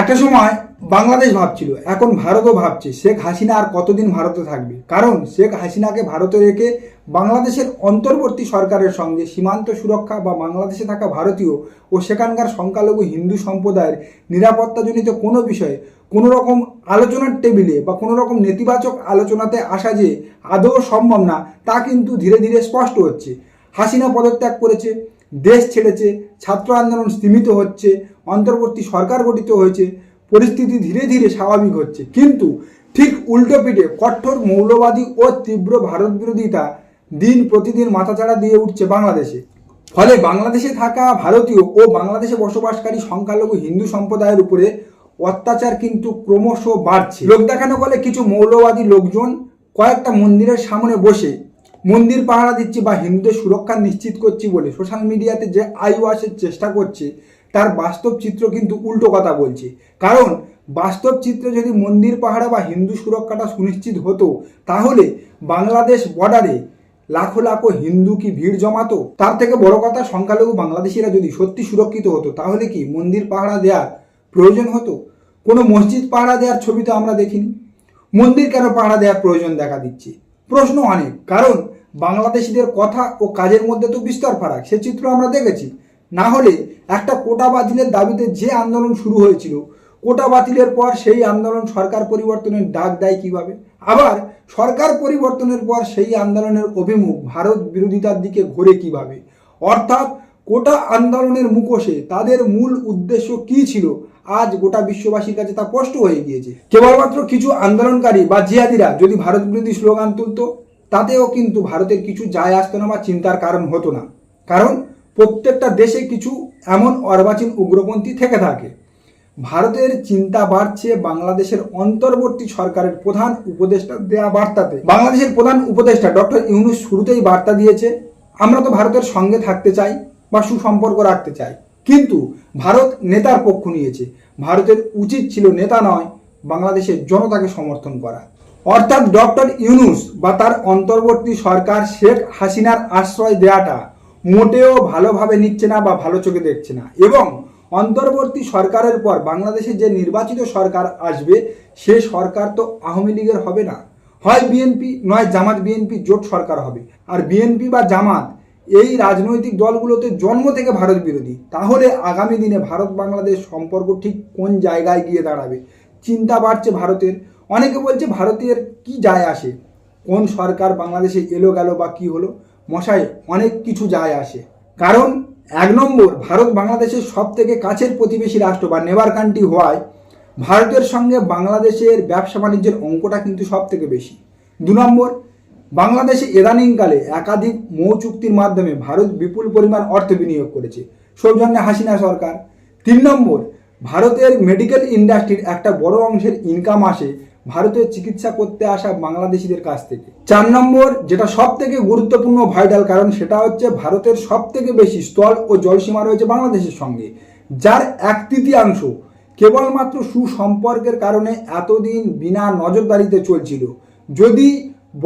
একটা সময় বাংলাদেশ ভাবছিল, এখন ভারতও ভাবছে, শেখ হাসিনা আর কতদিন ভারতে থাকবে? কারণ শেখ হাসিনাকে ভারতে রেখে বাংলাদেশের অন্তর্বর্তী সরকারের সঙ্গে সীমান্ত সুরক্ষা বা বাংলাদেশে থাকা ভারতীয় ও সেখানকার সংখ্যালঘু হিন্দু সম্প্রদায়ের নিরাপত্তাজনিত কোনো বিষয়ে কোনো রকম আলোচনার টেবিলে বা কোনো রকম নেতিবাচক আলোচনাতে আসা যে আদৌ সম্ভব না, তা কিন্তু ধীরে ধীরে স্পষ্ট হচ্ছে। হাসিনা পদত্যাগ করেছে দেশ ছেড়েছে, ছাত্র আন্দোলন স্তীমিত হচ্ছে, অন্তর্বর্তী সরকার গঠিত হয়েছে, পরিস্থিতি ধীরে ধীরে স্বাভাবিক হচ্ছে। কিন্তু ঠিক উল্টো পিঠে কঠোর মৌলবাদী ও তীব্র ভারত বিরোধিতা দিন প্রতিদিন মাথাচাড়া দিয়ে উঠছে বাংলাদেশে। ফলে বাংলাদেশে থাকা ভারতীয় ও বাংলাদেশে বসবাসকারী সংখ্যালঘু হিন্দু সম্প্রদায়ের উপরে অত্যাচার কিন্তু ক্রমশ বাড়ছে। লোক দেখানো বলে কিছু মৌলবাদী লোকজন কয়েকটা মন্দিরের সামনে বসে মন্দির পাহারা দিচ্ছি বা হিন্দুদের সুরক্ষা নিশ্চিত করছি বলে সোশ্যাল মিডিয়াতে যে আই ওয়াশের চেষ্টা করছে, তার বাস্তব চিত্র কিন্তু উল্টো কথা বলছে। কারণ বাস্তব চিত্রে যদি মন্দির পাহারা বা হিন্দু সুরক্ষাটা সুনিশ্চিত হতো, তাহলে বাংলাদেশ বর্ডারে লাখো লাখো হিন্দু কি ভিড় জমাতো? তার থেকে বড় কথা, সংখ্যালঘু বাংলাদেশিরা যদি সত্যি সুরক্ষিত হতো, তাহলে কি মন্দির পাহারা দেওয়ার প্রয়োজন হতো? কোনো মসজিদ পাহারা দেওয়ার ছবি তো আমরা দেখিনি। মন্দির কেন পাহারা দেওয়ার প্রয়োজন দেখা দিচ্ছে? প্রশ্ন অনেক। কারণ বাংলাদেশিদের কথা ও কাজের মধ্যে তো বিস্তর ফারাক। সে চিত্র আমরা দেখেছি। না হলে একটা কোটা বাতিলের দাবিতে যে আন্দোলন শুরু হয়েছিল, কোটা বাতিলের পর সেই আন্দোলন সরকার পরিবর্তনের ডাক দেয় কীভাবে? আবার সরকার পরিবর্তনের পর সেই আন্দোলনের অভিমুখ ভারত বিরোধিতার দিকে ঘোরে কীভাবে? অর্থাৎ কোটা আন্দোলনের মুখোশে তাদের মূল উদ্দেশ্য কি ছিল? আজ গোটা বিশ্ববাসীর কাছে তা স্পষ্ট হয়ে গিয়েছে। কেবলমাত্র কিছু আন্দোলনকারী বা জিহাদিরা যদি ভারত বিরোধী স্লোগান তুলতো তাতেও কিন্তু ভারতের কিছু যায় আসতো না বা চিন্তার কারণ হতো না। কারণ প্রত্যেকটা দেশে কিছু এমন অর্বাচীন উগ্রপন্থী থেকে থাকে। ভারতের চিন্তা বাড়ছে বাংলাদেশের অন্তর্বর্তী সরকারের প্রধান উপদেষ্টা দেয়া বার্তাতে। বাংলাদেশের প্রধান উপদেষ্টা ডক্টর ইউনুস শুরুতেই বার্তা দিয়েছে, আমরা তো ভারতের সঙ্গে থাকতে চাই বা সুসম্পর্ক রাখতে চাই। কিন্তু ভারত নেতার পক্ষ নিয়েছে। ভারতের উচিত ছিল নেতা নয়, বাংলাদেশের জনতাকে সমর্থন করা। অর্থাৎ ডক্টর ইউনুস বা তার অন্তর্বর্তী সরকার শেখ হাসিনার আশ্রয় দেওয়াটা মোটেও ভালোভাবে নিচ্ছে না বা ভালো চোখে দেখছে না। এবং অন্তর্বর্তী সরকারের পর বাংলাদেশে যে নির্বাচিত সরকার আসবে, সে সরকার তো আওয়ামী লীগের হবে না। হয় বিএনপি, নয় জামাত বিএনপি জোট সরকার হবে। আর বিএনপি বা জামাত এই রাজনৈতিক দলগুলোতে জন্ম থেকে ভারত বিরোধী। তাহলে আগামী দিনে ভারত বাংলাদেশ সম্পর্ক ঠিক কোন জায়গায় গিয়ে দাঁড়াবে? চিন্তা বাড়ছে ভারতের। অনেকে বলছে ভারতের কি যায় আসে? কোন সরকার বাংলাদেশে এলো গেল বা কি হলো? মশাই, অনেক কিছু যায় আসে। কারণ এক নম্বর, ভারত বাংলাদেশের সব থেকে কাছের প্রতিবেশী রাষ্ট্র বা নেবার কান্ট্রি হওয়ায় ভারতের সঙ্গে বাংলাদেশের ব্যবসা বাণিজ্যের অঙ্কটা কিন্তু সব থেকে বেশি। দু নম্বর, বাংলাদেশে ইদানিংকালে একাধিক মৌ চুক্তির মাধ্যমে ভারত বিপুল পরিমাণ অর্থ বিনিয়োগ করেছে। সৌজন্যে হাসিনা সরকার। তিন নম্বর, ভারতের মেডিকেল ইন্ডাস্ট্রির একটা বড় অংশের ইনকাম আসে ভারতের চিকিৎসা করতে আসা বাংলাদেশিদের কাছ থেকে। চার নম্বর, যেটা সব থেকে গুরুত্বপূর্ণ ভাইটাল কারণ, সেটা হচ্ছে ভারতের সব থেকে বেশি স্থল ও জলসীমা রয়েছে বাংলাদেশের সঙ্গে, যার এক তৃতীয়াংশ কেবলমাত্র সুসম্পর্কের কারণে এতদিন বিনা নজরদারিতে চলছিল। যদি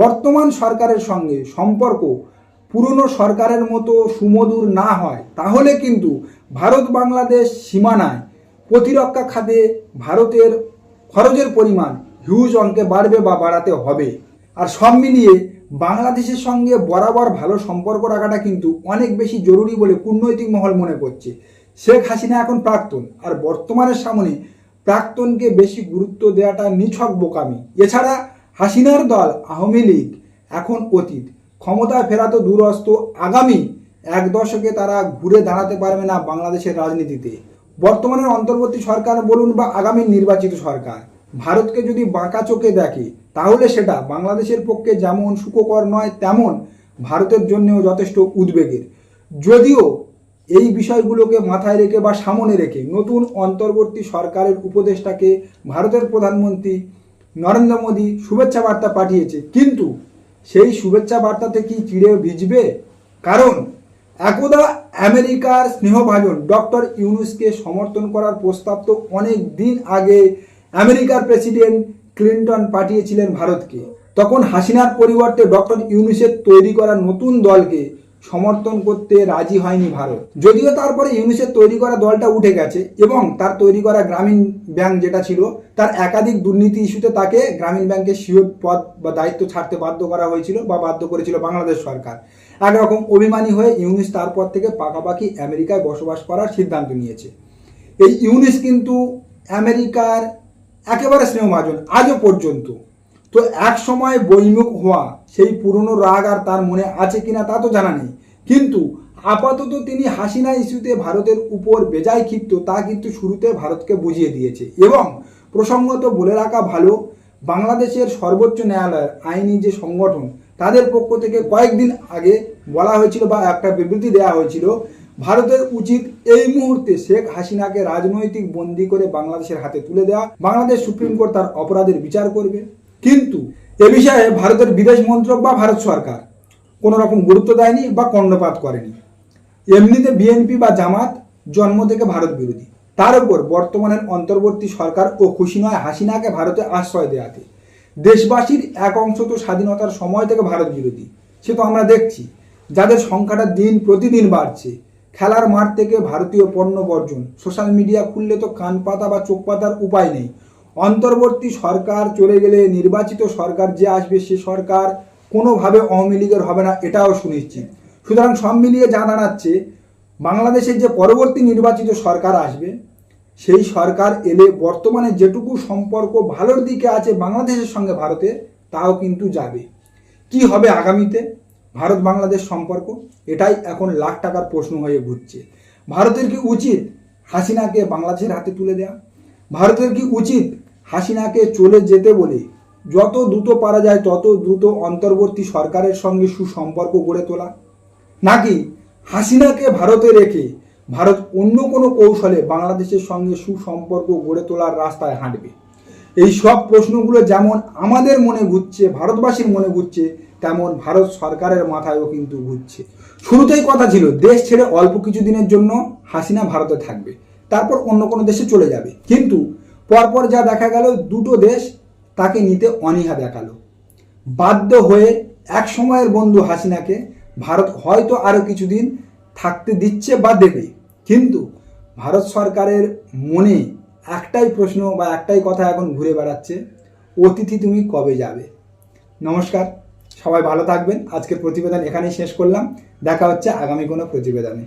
বর্তমান সরকারের সঙ্গে সম্পর্ক পুরনো সরকারের মতো সুমধুর না হয়, তাহলে কিন্তু ভারত বাংলাদেশ সীমানায় প্রতিরক্ষা খাতে ভারতের খরচের পরিমাণ হিউজ অঙ্কে বাড়বে বা বাড়াতে হবে। আর সব মিলিয়ে বাংলাদেশের সঙ্গে বরাবর ভালো সম্পর্ক রাখাটা কিন্তু অনেক বেশি জরুরি বলে কূটনৈতিক মহল মনে করছে। শেখ হাসিনা এখন প্রাক্তন, আর বর্তমানের সামনে প্রাক্তনকে বেশি গুরুত্ব দেওয়াটা নিছক বোকামি। এছাড়া হাসিনার দল আওয়ামী লীগ এখন অতীত। ক্ষমতায় ফেরা তো দূরস্থ আগামী এক দশকে তারা ঘুরে দাঁড়াতে পারবে না বাংলাদেশের রাজনীতিতে। বর্তমানের অন্তর্বর্তী সরকার বলুন বা আগামী নির্বাচিত সরকার। ভারতকে যদি বাঁকা চোখে দেখে, তাহলে সেটা বাংলাদেশের পক্ষে যেমন সুখকর নয়, তেমন ভারতের জন্যও যথেষ্ট উদ্বেগের। যদিও এই বিষয়গুলোকে মাথায় রেখে বা সামনে রেখে নতুন অন্তর্বর্তী সরকারের উপদেষ্টাকে ভারতের প্রধানমন্ত্রী নরেন্দ্র মোদী শুভেচ্ছা বার্তা পাঠিয়েছে, কিন্তু সেই শুভেচ্ছা বার্তাতে কি চিড়ে ভিজবে? কারণ একদা আমেরিকার স্নেহভাজন ডক্টর ইউনুসকে সমর্থন করার প্রস্তাব তো অনেক দিন আগে আমেরিকার প্রেসিডেন্ট ক্লিন্টন পাঠিয়েছিলেন ভারতকে। তখন হাসিনার পরিবর্তে ডক্টর ইউনুসের তৈরি করা নতুন দলকে সমর্থন করতে রাজি হয়নি ভারত। যদিও তারপরে ইউনিসেফ তৈরি করা দলটা উঠে গেছে এবং তার তৈরি করা গ্রামীণ ব্যাংক যেটা ছিল, তার একাধিক দুর্নীতি ইস্যুতে তাকে গ্রামীণ ব্যাংকের সিও পদ বা দায়িত্ব ছাড়তে বাধ্য করা হয়েছিল বা বাধ্য করেছিল বাংলাদেশ সরকার। একরকম অভিমানী হয়ে ইউনিস তারপর থেকে পাকাপাকি আমেরিকায় বসবাস করার সিদ্ধান্ত নিয়েছে। এই ইউনিস কিন্তু আমেরিকার একেবারে স্নেহভাজন আজও পর্যন্ত। তো এক সময় বৈমুখ হওয়া, সেই পুরনো রাগ আর তার মনে আছে কিনা তা তো জানা নেই। কিন্তু আপাতত তিনি হাসিনা ইস্যুতে ভারতের উপর বেজায় ক্ষিপ্ত, তা কিন্তু শুরুতে ভারতকে বুঝিয়ে দিয়েছে। এবং প্রসঙ্গত বলে রাখা ভালো, বাংলাদেশের সর্বোচ্চ ন্যায়ালয়ের আইনি যে সংগঠন, তাদের পক্ষ থেকে কয়েকদিন আগে বলা হয়েছিল বা একটা বিবৃতি দেওয়া হয়েছিল ভারতের উচিত এই মুহূর্তে শেখ হাসিনাকে রাজনৈতিক বন্দী করে বাংলাদেশের হাতে তুলে দেওয়া। বাংলাদেশ সুপ্রিম কোর্ট তার অপরাধের বিচার করবে। কিন্তু এ বিষয়ে ভারতের বিদেশ মন্ত্রক বা ভারত সরকার কোনো রকম গুরুত্ব দেয়নি বা কর্ণপাত করেনি। এমনিতে বিএনপি বা জামাত জন্ম থেকে ভারত বিরোধী। তার উপর বর্তমানের অন্তর্বর্তী সরকার ও খুশি নয় হাসিনাকে ভারতে আশ্রয় দেওয়াতে। দেশবাসীর এক অংশ তো স্বাধীনতার সময় থেকে ভারত বিরোধী। সে তো আমরা দেখছি। যাদের সংখ্যাটা দিন প্রতিদিন বাড়ছে। খেলার মাঠ থেকে ভারতীয় পণ্য বর্জন। সোশ্যাল মিডিয়া খুললে তো কান পাতা বা চোখ পাতার উপায় নেই। অন্তর্বর্তী সরকার চলে গেলে নির্বাচিত সরকার যে আসবে সে সরকার কোনোভাবে আওয়ামী লীগের হবে না, এটাও সুনিশ্চিত। সুতরাং সব মিলিয়ে যা দাঁড়াচ্ছে, বাংলাদেশের যে পরবর্তী নির্বাচিত সরকার আসবে, সেই সরকার এলে বর্তমানে যেটুকু সম্পর্ক ভালোর দিকে আছে বাংলাদেশের সঙ্গে ভারতে তাও কিন্তু যাবে। কি হবে আগামীতে? ভারত বাংলাদেশ সম্পর্ক, এটাই এখন লাখ টাকার প্রশ্ন হয়ে ঘুরছে। ভারতের কি উচিত হাসিনাকে বাংলাদেশের হাতে তুলে দেওয়া ভারতের কি উচিত হাসিনাকে চলে যেতে বলে? যত দ্রুত পারা যায়, তত দ্রুত অন্তর্বর্তী সরকারের সঙ্গে সুসম্পর্ক গড়ে তোলা। নাকি হাসিনাকে ভারতে রেখে ভারত অন্য কোনো কৌশলে বাংলাদেশের সঙ্গে সুসম্পর্ক গড়ে তোলার রাস্তায় হাঁটবে? এই সব প্রশ্নগুলো যেমন আমাদের মনে ঘুরছে, ভারতবাসীর মনে ঘুরছে তেমন ভারত সরকারের মাথায়ও কিন্তু ঘুরছে। শুরুতেই কথা ছিল, দেশ ছেড়ে অল্প কিছু দিনের জন্য হাসিনা ভারতে থাকবে, তারপর অন্য কোনো দেশে চলে যাবে। কিন্তু পরপর যা দেখা গেল, দুটো দেশ তাকে নিতে অনীহা দেখাল। বাধ্য হয়ে এক সময়ের বন্ধু হাসিনাকে ভারত হয়তো আরও কিছুদিন থাকতে দিচ্ছে বা দেবে, কিন্তু ভারত সরকারের মনে একটাই প্রশ্ন বা একটাই কথা এখন ঘুরে বেড়াচ্ছে, অতিথি তুমি কবে যাবে? নমস্কার। সবাই ভালো থাকবেন। আজকের প্রতিবেদন এখানেই শেষ করলাম। দেখা হচ্ছে আগামী কোনো প্রতিবেদনে।